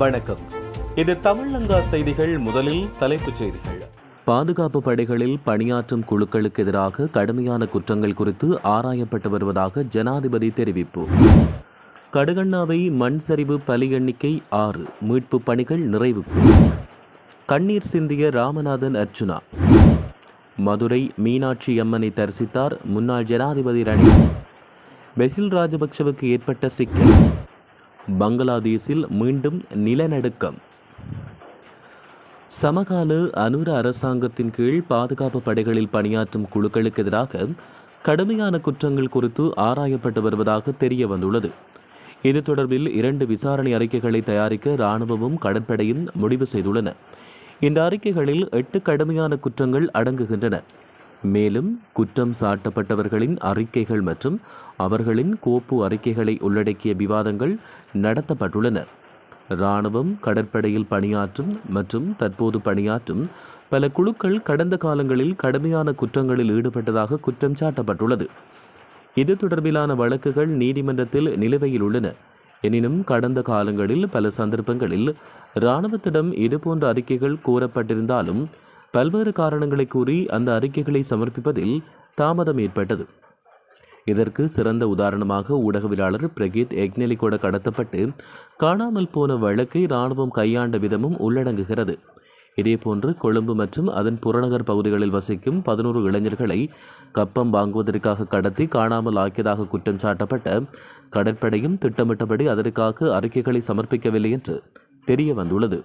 வணக்கம். இது தமிழங்கா செய்திகள் முதலில் தலைப்புச் செய்திகள். பாதுகாப்பு படைகளில் பணியாற்றும் குழுக்களுக்கு எதிராக கடுமையான குற்றங்கள் குறித்து ஆராயப்பட்டு வருவதாக ஜனாதிபதி தெரிவிப்பு. கடுகண்ணாவை மண் சரிவு பலி எண்ணிக்கை ஆறு மீட்பு பணிகள் நிறைவுக்கு. கண்ணீர் சிந்திய ராமநாதன் அர்ச்சுனா மதுரை மீனாட்சி அம்மனை தரிசித்தார் முன்னாள் ஜனாதிபதி ரணில். பெசில் ராஜபக்சவுக்கு ஏற்பட்ட சிக்கல். பங்களாதேஷில் மீண்டும் நிலநடுக்கம். சமகால அனுர அரசாங்கத்தின் கீழ் பாதுகாப்பு படைகளில் பணியாற்றும் குழுக்களுக்கு எதிராக கடுமையான குற்றங்கள் குறித்து ஆராயப்பட்டு வருவதாக தெரிய வந்துள்ளது இது தொடர்பில் இரண்டு விசாரணை அறிக்கைகளை தயாரிக்க இராணுவமும் கடற்படையும் முடிவு செய்துள்ளன. இந்த அறிக்கைகளில் எட்டு கடுமையான குற்றங்கள் அடங்குகின்றன. மேலும் குற்றம் சாட்டப்பட்டவர்களின் அறிக்கைகள் மற்றும் அவர்களின் கோப்பு அறிக்கைகளை உள்ளடக்கிய விவாதங்கள் நடத்தப்பட்டுள்ளன. இராணுவம் கடற்படையில் பணியாற்றும் மற்றும் தற்போது பணியாற்றும் பல குழுக்கள் கடந்த காலங்களில் கடுமையான குற்றங்களில் ஈடுபட்டதாக குற்றம் சாட்டப்பட்டுள்ளது. இது தொடர்பிலான வழக்குகள் நீதிமன்றத்தில் நிலுவையில் உள்ளன. எனினும் கடந்த காலங்களில் பல சந்தர்ப்பங்களில் இராணுவத்திடம் இதுபோன்ற அறிக்கைகள் கூறப்பட்டிருந்தாலும் பல்வேறு காரணங்களை கூறி அந்த அறிக்கைகளை சமர்ப்பிப்பதில் தாமதம் ஏற்பட்டது. இதற்கு சிறந்த உதாரணமாக ஊடகவியலாளர் பிரகீத் எக்னெலிகோட கடத்தப்பட்டு காணாமல் போன வழக்கை இராணுவம் கையாண்ட விதமும் உள்ளடங்குகிறது. இதேபோன்று கொழும்பு மற்றும் அதன் புறநகர் பகுதிகளில் வசிக்கும் பதினோரு இளைஞர்களை கப்பம் வாங்குவதற்காக கடத்தி காணாமல் ஆக்கியதாக குற்றம் சாட்டப்பட்ட கடற்படையும் திட்டமிட்டபடி அதற்காக அறிக்கைகளை சமர்ப்பிக்கவில்லை என்று தெரிய வந்துள்ளது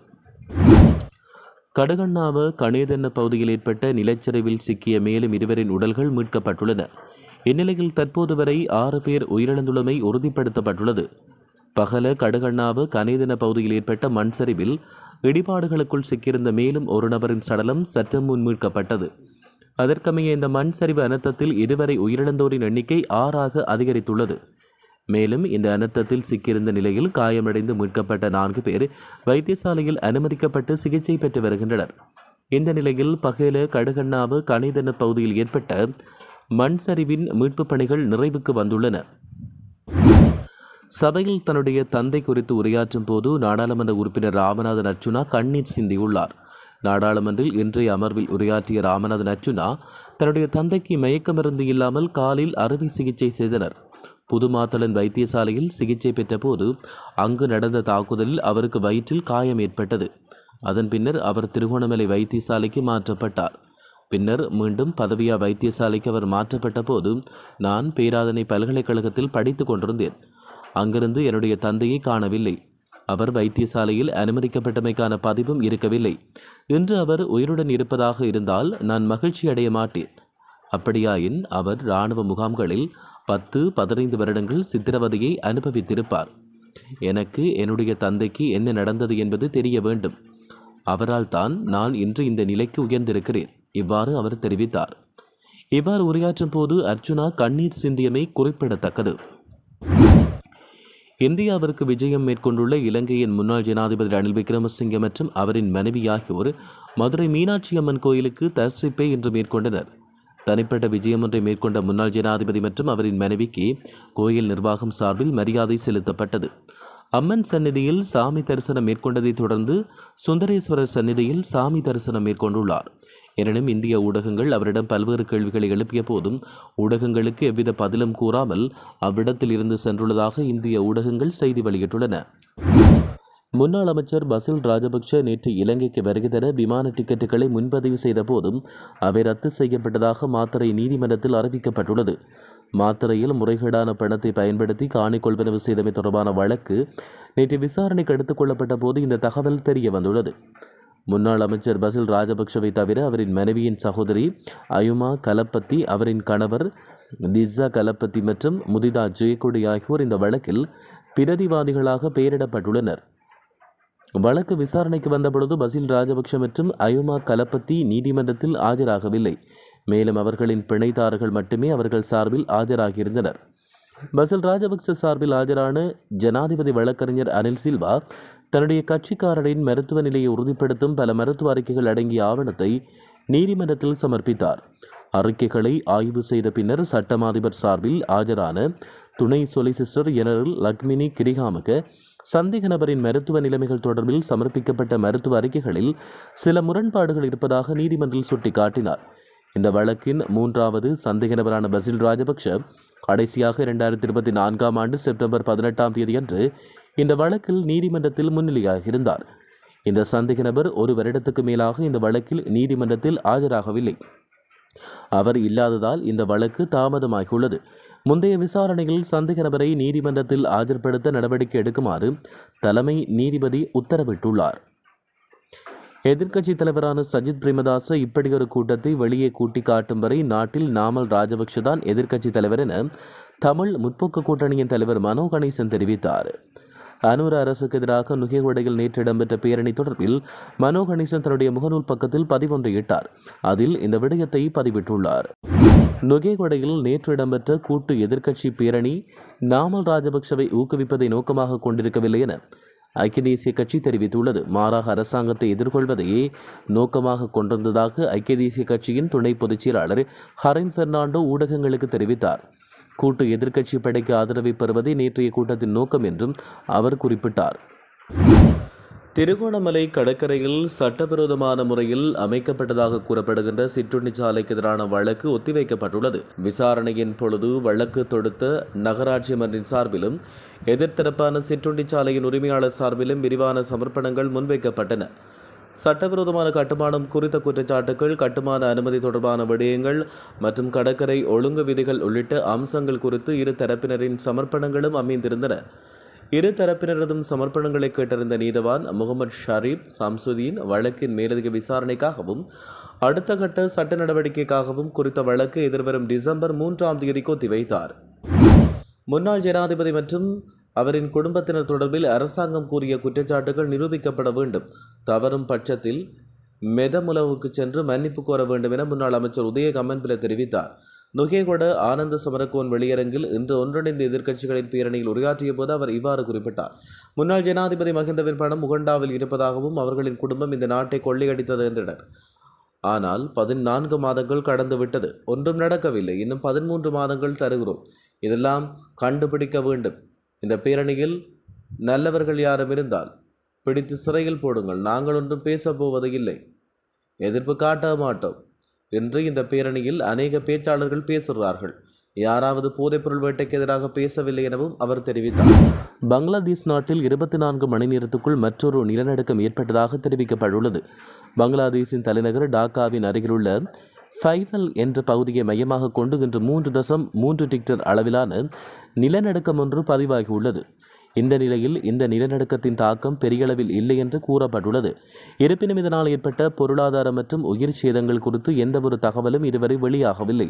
கடுகண்ணாவ கணேதென்ன பகுதியில் ஏற்பட்ட நிலச்சரிவில் சிக்கிய மேலும் இருவரின் உடல்கள் மீட்கப்பட்டுள்ளன. இந்நிலையில் தற்போது வரை ஆறு பேர் உயிரிழந்துள்ளமை உறுதிப்படுத்தப்பட்டுள்ளது. பகல கடுகண்ணாவு கனேதன பகுதியில் ஏற்பட்ட மண் சரிவில் இடிபாடுகளுக்குள் சிக்கியிருந்த மேலும் ஒரு நபரின் சடலம் சற்று முன் மீட்கப்பட்டது. அதற்கமைய இந்த மண் சரிவு அனர்த்தத்தில் இதுவரை உயிரிழந்தோரின் எண்ணிக்கை ஆறாக அதிகரித்துள்ளது. மேலும் இந்த அனர்த்தத்தில் சிக்கியிருந்த நிலையில் காயமடைந்து மீட்கப்பட்ட நான்கு பேர் வைத்தியசாலையில் அனுமதிக்கப்பட்டு சிகிச்சை பெற்று வருகின்றனர். இந்த நிலையில் பகேல கடுகண்ணாவு கனிதன பகுதியில் ஏற்பட்ட மண் சரிவின் மீட்புப் பணிகள் நிறைவுக்கு வந்துள்ளன. சபையில் தன்னுடைய தந்தை குறித்து உரையாற்றும் போது நாடாளுமன்ற உறுப்பினர் ராமநாதன் அர்ச்சுனா கண்ணீர் சிந்தியுள்ளார். நாடாளுமன்றில் இன்றைய அமர்வில் உரையாற்றிய ராமநாதன் அர்ச்சுனா தன்னுடைய தந்தைக்கு மயக்க மருந்து இல்லாமல் காலில் அறுவை சிகிச்சை செய்தனர். புதுமாத்தளன் வைத்தியசாலையில் சிகிச்சை பெற்றபோது அங்கு நடந்த தாக்குதலில் அவருக்கு வயிற்றில் காயம் ஏற்பட்டது. அதன் பின்னர் அவர் திருகோணமலை வைத்தியசாலைக்கு மாற்றப்பட்டார். பின்னர் மீண்டும் பதவியா வைத்தியசாலைக்கு அவர் மாற்றப்பட்ட போது நான் பேராதனை பல்கலைக்கழகத்தில் படித்து கொண்டிருந்தேன். அங்கிருந்து என்னுடைய தந்தையை காணவில்லை. அவர் வைத்தியசாலையில் அனுமதிக்கப்பட்டமைக்கான பதிவும் இருக்கவில்லை. இன்று அவர் உயிருடன் இருப்பதாக இருந்தால் நான் மகிழ்ச்சி அடைய மாட்டேன். அப்படியாயின் அவர் இராணுவ முகாம்களில் பத்து பதினைந்து வருடங்கள் சித்திரவதையை அனுபவித்திருப்பார். எனக்கு என்னுடைய தந்தைக்கு என்ன நடந்தது என்பது தெரிய வேண்டும். அவரால் தான் நான் இன்று இந்த நிலைக்கு உயர்ந்திருக்கிறேன் இவ்வாறு அவர் தெரிவித்தார். இவ்வாறு உரையாற்றும் போது அர்ஜுனா கண்ணீர் சிந்தியமை குறிப்பிடத்தக்கது. இந்தியாவிற்கு விஜயம் மேற்கொண்டுள்ள இலங்கையின் முன்னாள் ஜனாதிபதி ரணில் விக்ரமசிங்கே மற்றும் அவரின் மனைவி ஆகியோர் மதுரை மீனாட்சி அம்மன் கோயிலுக்கு தரிசிப்பை இன்று மேற்கொண்டனர். தனிப்பட்ட விஜயம் ஒன்றை மேற்கொண்ட முன்னாள் ஜனாதிபதி மற்றும் அவரின் மனைவிக்கு கோயில் நிர்வாகம் சார்பில் மரியாதை செலுத்தப்பட்டது. அம்மன் சந்நிதியில் சாமி தரிசனம் மேற்கொண்டதைத் தொடர்ந்து சுந்தரேஸ்வரர் சந்நிதியில் சாமி தரிசனம் மேற்கொண்டுள்ளார். எனினும் இந்திய ஊடகங்கள் அவரிடம் பல்வேறு கேள்விகளை எழுப்பிய போதும் ஊடகங்களுக்கு எவ்வித பதிலும் கூறாமல் அவ்விடத்தில் இருந்து சென்றுள்ளதாக இந்திய ஊடகங்கள் செய்தி வெளியிட்டுள்ளன. முன்னாள் அமைச்சர் பசில் ராஜபக்ஷ நேற்று இலங்கைக்கு வருகை தர விமான டிக்கெட்டுகளை முன்பதிவு செய்த போதும் அவை ரத்து செய்யப்பட்டதாக மாத்தறை நீதிமன்றத்தில் அறிவிக்கப்பட்டுள்ளது. மாத்திரையில் முறைகேடான பணத்தை பயன்படுத்தி காணி கொள்வனவு செய்தமை தொடர்பான வழக்கு நேற்று விசாரணைக்கு எடுத்துக் கொள்ளப்பட்ட போது இந்த தகவல் தெரிய வந்துள்ளது. முன்னாள் அமைச்சர் பசில் ராஜபக்ஷவை தவிர அவரின் மனைவியின் சகோதரி அயுமா கலப்பத்தி அவரின் கணவர் திஸா கலப்பத்தி மற்றும் முதிதா ஜெயக்கொடி ஆகியோர் இந்த வழக்கில் பிரதிவாதிகளாக பெயரிடப்பட்டுள்ளனர். வழக்கு விசாரணைக்கு வந்தபொழுது பசில் ராஜபக்ஷ மற்றும் அயுமா கலப்பத்தி நீதிமன்றத்தில் ஆஜராகவில்லை. மேலும் அவர்களின் பிணைதாரர்கள் மட்டுமே அவர்கள் சார்பில் ஆஜராகியிருந்தனர். பசில் ராஜபக்ச சார்பில் ஆஜரான ஜனாதிபதி வழக்கறிஞர் அனில் சில்வா தன்னுடைய கட்சிக்காரரின் மருத்துவ நிலையை உறுதிப்படுத்தும் பல மருத்துவ அறிக்கைகள் அடங்கிய ஆவணத்தை நீதிமன்றத்தில் சமர்ப்பித்தார். அறிக்கைகளை ஆய்வு செய்த பின்னர் சட்டமாதிபர் சார்பில் ஆஜரான துணை சொலிசிஸ்டர் ஜெனரல் லக்மினி கிரிகாமக சந்தேக நபரின் மருத்துவ நிலைமைகள் தொடர்பில் சமர்ப்பிக்கப்பட்ட மருத்துவ அறிக்கைகளில் சில முரண்பாடுகள் இருப்பதாக நீதிமன்றில் சுட்டிக்காட்டினார். இந்த வழக்கின் மூன்றாவது சந்தேக நபரான பசில் ராஜபக்ஷ கடைசியாக இரண்டாயிரத்தி இருபத்தி நான்காம் ஆண்டு செப்டம்பர் பதினெட்டாம் தேதியன்று இந்த வழக்கில் நீதிமன்றத்தில் முன்னிலையாக இருந்தார் இந்த சந்தேக நபர் ஒரு வருடத்துக்கு மேலாக இந்த வழக்கில் நீதிமன்றத்தில் ஆஜராகவில்லை. அவர் இல்லாததால் இந்த வழக்கு தாமதமாகியுள்ளது. முந்தைய விசாரணையில் சந்தேக நபரை நீதிமன்றத்தில் ஆஜர்படுத்த நடவடிக்கை எடுக்குமாறு தலைமை நீதிபதி உத்தரவிட்டுள்ளார். எதிர்க்கட்சித் தலைவரான சஜித் பிரேமதாச இப்படியொரு கூட்டத்தை வெளியே கூட்டி காட்டும் வரை நாட்டில் நாமல் ராஜபக்ஷ தான் எதிர்க்கட்சித் தலைவர் என தமிழ் முற்போக்கு கூட்டணியின் தலைவர் மனோ கணேசன் தெரிவித்தார். அனூர் அரசுக்கு எதிராக நுகேகொடையில் நேற்று இடம்பெற்ற பேரணி தொடர்பில் மனோ கணேசன் தன்னுடைய முகநூல் பக்கத்தில் பதிவொன்றை இட்டார். அதில் இந்த விடயத்தை பதிவிட்டுள்ளார். நுகேகொடையில் நேற்று இடம்பெற்ற கூட்டு எதிர்க்கட்சி பேரணி நாமல் ராஜபக்சவை ஊக்குவிப்பதை நோக்கமாக கொண்டிருக்கவில்லை என ஐக்கிய தேசிய கட்சி தெரிவித்துள்ளது. மாறாக அரசாங்கத்தை எதிர்கொள்வதையே நோக்கமாக கொண்டிருந்ததாக ஐக்கிய தேசிய கட்சியின் துணை பொதுச் செயலாளர் ஹரின் பெர்னாண்டோ ஊடகங்களுக்கு தெரிவித்தார். கூட்டு எதிர்க்கட்சி படைக்கு ஆதரவை பெறுவதே நேற்றைய கூட்டத்தின் நோக்கம் என்றும் அவர் குறிப்பிட்டார். திருகோணமலை கடற்கரையில் சட்டவிரோதமான முறையில் அமைக்கப்பட்டதாக கூறப்படுகின்ற சிற்றுண்டி சாலைக்கு எதிரான வழக்கு ஒத்திவைக்கப்பட்டுள்ளது. விசாரணையின் பொழுது வழக்கு தொடுத்த நகராட்சி மன்றின் சார்பிலும் எதிர்த்தரப்பான சிற்றுண்டி சாலையின் உரிமையாளர் சார்பிலும் விரிவான சமர்ப்பணங்கள் முன்வைக்கப்பட்டன. சட்டவிரோதமான கட்டுமானம் குறித்த குற்றச்சாட்டுகள் கட்டுமான அனுமதி தொடர்பான விடயங்கள் மற்றும் கடற்கரை ஒழுங்கு விதிகள் உள்ளிட்ட அம்சங்கள் குறித்து இரு தரப்பினரின் சமர்ப்பணங்களும் அமைந்திருந்தன. இரு தரப்பினரதும் சமர்ப்பணங்களை கேட்டறிந்த நீதவான் முகமது ஷரீப் சம்சுதீன் வழக்கின் மேலதிக விசாரணைக்காகவும் அடுத்த கட்ட சட்ட நடவடிக்கைக்காகவும் குறித்த வழக்கு எதிர்வரும் டிசம்பர் மூன்றாம் தேதிக்கு ஒத்திவைத்தார். முன்னாள் ஜனாதிபதி மற்றும் அவரின் குடும்பத்தினர் தொடர்பில் அரசாங்கம் கூறிய குற்றச்சாட்டுகள் நிரூபிக்கப்பட வேண்டும். தவறும் பட்சத்தில் மெதமுலவுக்கு சென்று மன்னிப்பு கோர வேண்டும் என முன்னாள் அமைச்சர் உதய கம்மன்பில தெரிவித்தார். நுகேகொட ஆனந்த சமரக்கோன் வெளியரங்கில் இன்று ஒன்றிணைந்த எதிர்க்கட்சிகளின் பேரணியில் உரையாற்றிய போது அவர் இவ்வாறு குறிப்பிட்டார். முன்னாள் ஜனாதிபதி மஹிந்தவின் பணம் உகண்டாவில் இருப்பதாகவும் அவர்களின் குடும்பம் இந்த நாட்டை கொள்ளையடித்தது என்றனர். ஆனால் பதினான்கு மாதங்கள் கடந்துவிட்டது ஒன்றும் நடக்கவில்லை. இன்னும் பதிமூன்று மாதங்கள் தருகிறோம். இதெல்லாம் கண்டுபிடிக்க வேண்டும். இந்த பேரணியில் நல்லவர்கள் யாரும் இருந்தால் பிடித்து சிறையில் போடுங்கள். நாங்கள் ஒன்றும் பேசப் போவது இல்லை. எதிர்ப்பு காட்ட மாட்டோம். என்று இந்த பேரணியில் அநேக பேச்சாளர்கள் பேசுகிறார்கள். யாராவது போதைப்பொருள் வேட்டைக்கு எதிராக பேசவில்லை எனவும் அவர் தெரிவித்தார். பங்களாதேஷ் நாட்டில் இருபத்தி நான்கு மணி நேரத்துக்குள் மற்றொரு நிலநடுக்கம் ஏற்பட்டதாக தெரிவிக்கப்பட்டுள்ளது. பங்களாதேஷின் தலைநகர் டாக்காவின் அருகிலுள்ள ஃபைவல் என்ற பகுதியை மையமாக கொண்டு இன்று மூன்று தசம் மூன்று டிக்டர் அளவிலான நிலநடுக்கம் ஒன்று பதிவாகியுள்ளது. இந்த நிலையில் இந்த நிலநடுக்கத்தின் தாக்கம் பெரியளவில் இல்லை என்று கூறப்பட்டுள்ளது. இருப்பினும் இதனால் ஏற்பட்ட பொருளாதார மற்றும் உயிர் சேதங்கள் குறித்து எந்தவொரு தகவலும் இதுவரை வெளியாகவில்லை.